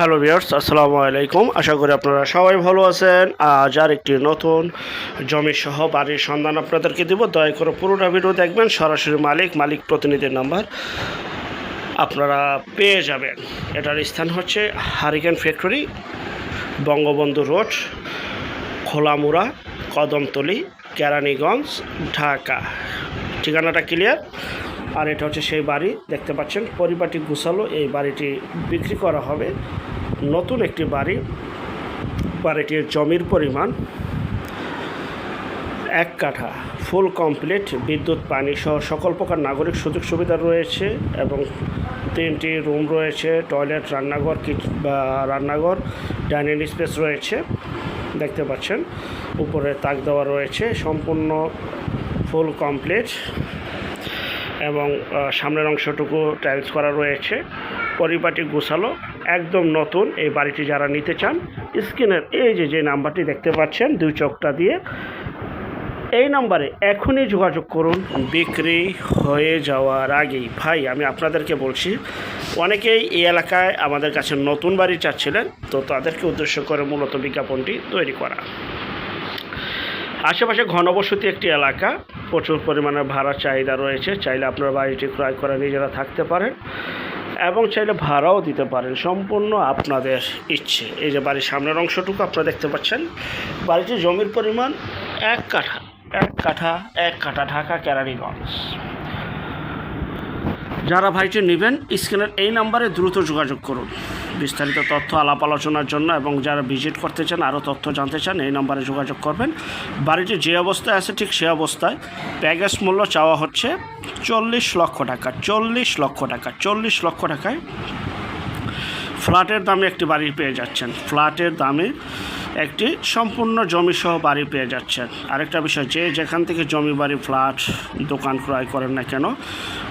Hello viewers, আসসালামু আলাইকুম। আশা করি আপনারা সবাই ভালো আছেন। আজ আর একটি নতুন জমি সহ বাড়ির সন্ধান আপনাদেরকে দিব। দয়া করে পুরোটা ভিডিও দেখবেন। সরাসরি মালিক মালিক প্রতিনিধির নাম্বার আপনারা পেয়ে যাবেন। এটার স্থান হচ্ছে hurricane factory, Bangabandhu road, Kholamura, Kadamtali, Keraniganj, Dhaka. ঠিকানাটা ক্লিয়ার? আর এটা হচ্ছে সেই বাড়ি, দেখতে পাচ্ছেন পরিবারটি গুছালো, এই বাড়িটি বিক্রি করা হবে। নতুন একটি বাড়ি, বাড়িটির জমির পরিমাণ এক কাঠা, ফুল কমপ্লিট, বিদ্যুৎ, পানি সহ সকল প্রকার নাগরিক সুযোগ সুবিধা রয়েছে এবং তিনটি রুম রয়েছে, টয়লেট, রান্নাঘর, কিচ রান্নাঘর, ডাইনিং স্পেস রয়েছে, দেখতে পাচ্ছেন। উপরে তাক দেওয়া রয়েছে, সম্পূর্ণ ফুল কমপ্লিট। এবং সামনের অংশটুকু টাইলস করা রয়েছে। পরিপাটি গোছালো, একদম নতুন। এই বাড়িটি যারা নিতে চান, স্ক্রিনের এই যে যে নাম্বারটি দেখতে পাচ্ছেন, দুই চোখটা দিয়ে, এই নাম্বারে এখনই যোগাযোগ করুন। বিক্রি হয়ে যাওয়ার আগেই। ভাই, আমি আপনাদেরকে বলছি, অনেকেই এই এলাকায় আমাদের কাছে নতুন বাড়ি চাচ্ছিলেন, তো তাদেরকে উদ্দেশ্য করে মূলত বিজ্ঞাপনটি তৈরি করা। আশেপাশে ঘনবসতি একটি এলাকা। প্রচুর পরিমাণে ভাড়া চাহিদা রয়েছে। চাইলে আপনারা বাড়িটি ক্রয় করে নিজেরা থাকতে পারেন এবং চাইলে ভাড়াও দিতে পারেন সম্পূর্ণ আপনাদের ইচ্ছে। এই যে বাড়ির সামনের অংশটুকু আপনারা দেখতে পাচ্ছেন। বাড়িটির জমির পরিমাণ এক কাঠা। এক কাঠা এক কাঠা ঢাকা কেরানীগঞ্জ। যারা ভাইটি নেবেন, স্ক্রিনের এই নাম্বারে দ্রুত যোগাযোগ করুন। বিস্তারিত তথ্য, আলাপ আলোচনার জন্য এবং যারা ভিজিট করতে চান, আরও তথ্য জানতে চান, এই নাম্বারে যোগাযোগ করবেন। বাড়িটি যে অবস্থায় আছে ঠিক সে অবস্থায়। প্যাকেজ মূল্য চাওয়া হচ্ছে চল্লিশ লক্ষ টাকা, চল্লিশ লক্ষ টাকা, চল্লিশ লক্ষ টাকায়। ফ্ল্যাটের দামে একটি বাড়ি পেয়ে যাচ্ছেন। ফ্ল্যাটের দামে একটি সম্পূর্ণ জমি সহ বাড়ি পেয়ে যাচ্ছেন আরেকটা বিষয় যে যেখান থেকে জমি বাড়ি, ফ্ল্যাট, দোকান ক্রয় করেন না কেন,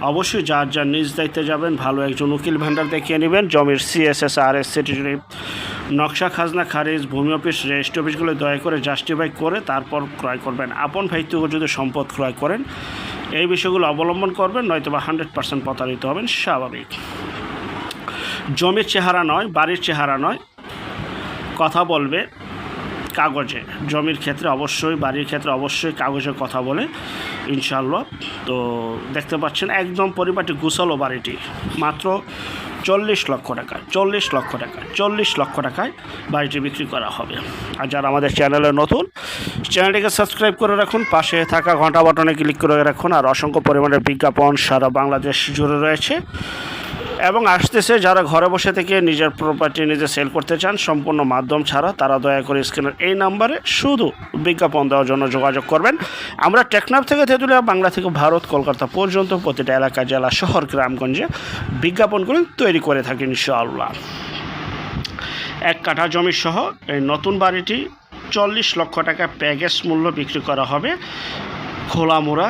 অবশ্যই যার যার নিজ দায়িত্বে যাবেন, ভালো একজন উকিল ভান্ডার দেখিয়ে নেবেন। জমির সিএসএস আর এস নকশা, খাজনা, খারিজ, ভূমি অফিস, রেজিস্ট্রি অফিসগুলো দয়া করে জাস্টিফাই করে তারপর ক্রয় করবেন। আপন ভাইত্যকে যদি সম্পদ ক্রয় করেন, এই বিষয়গুলো অবলম্বন করবেন নয়তো বা হান্ড্রেড পার্সেন্ট প্রতারিত হবেন, স্বাভাবিক। জমির চেহারা নয়, বাড়ির চেহারা নয়, কথা বলবে কাগজে। জমির ক্ষেত্রে অবশ্যই, বাড়ির ক্ষেত্রে অবশ্যই কাগজে কথা বলে ইনশাল্লাহ তো দেখতে পাচ্ছেন, একদম পরিপাটি গুছালো বাড়িটি। মাত্র চল্লিশ লক্ষ টাকা চল্লিশ লক্ষ টাকা চল্লিশ লক্ষ টাকায় বাড়িটি বিক্রি করা হবে। আর যারা আমাদের চ্যানেলে নতুন, চ্যানেলটিকে সাবস্ক্রাইব করে রাখুন, পাশে থাকা ঘণ্টা বাটনে ক্লিক করে রাখুন। আর অসংখ্য পরিমাণের বিজ্ঞাপন সারা বাংলাদেশ জুড়ে রয়েছে। এবং আসতেছে যারা ঘরে বসে থেকে নিজের প্রপার্টি নিজে সেল করতে চান, সম্পূর্ণ মাধ্যম ছাড়া তারা দয়া করে স্ক্রিনের এই নাম্বারে শুধু বিজ্ঞাপন দেওয়ার জন্য যোগাযোগ করবেন। আমরা টেকনাফ থেকে তেঁতুলিয়া, বাংলা থেকে ভারত, কলকাতা পর্যন্ত প্রতিটা এলাকা, জেলা, শহর, গ্রামগঞ্জে বিজ্ঞাপনগুলি তৈরি করে থাকি ইনশাআল্লাহ। এক কাঠা জমি সহ এই নতুন বাড়িটি চল্লিশ লক্ষ টাকা প্যাকেজ মূল্য বিক্রি করা হবে। খোলামুড়া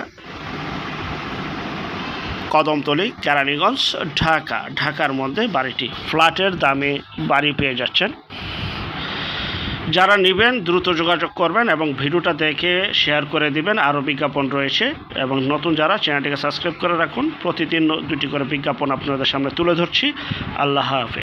কদমতলি, কেরানীগঞ্জ, ঢাকা। ঢাকার মধ্যে বাড়িটি। ফ্ল্যাটের দামে বাড়ি পেয়ে যাচ্ছেন। যারা নেবেন, দ্রুত যোগাযোগ করবেন এবং ভিডিওটা দেখে শেয়ার করে দিবেন। আরও বিজ্ঞাপন রয়েছে এবং নতুন যারা চ্যানেলটিকে সাবস্ক্রাইব করে রাখুন, প্রতিদিন দুটি করে বিজ্ঞাপন আপনাদের সামনে তুলে ধরছি। আল্লাহ হাফেজ।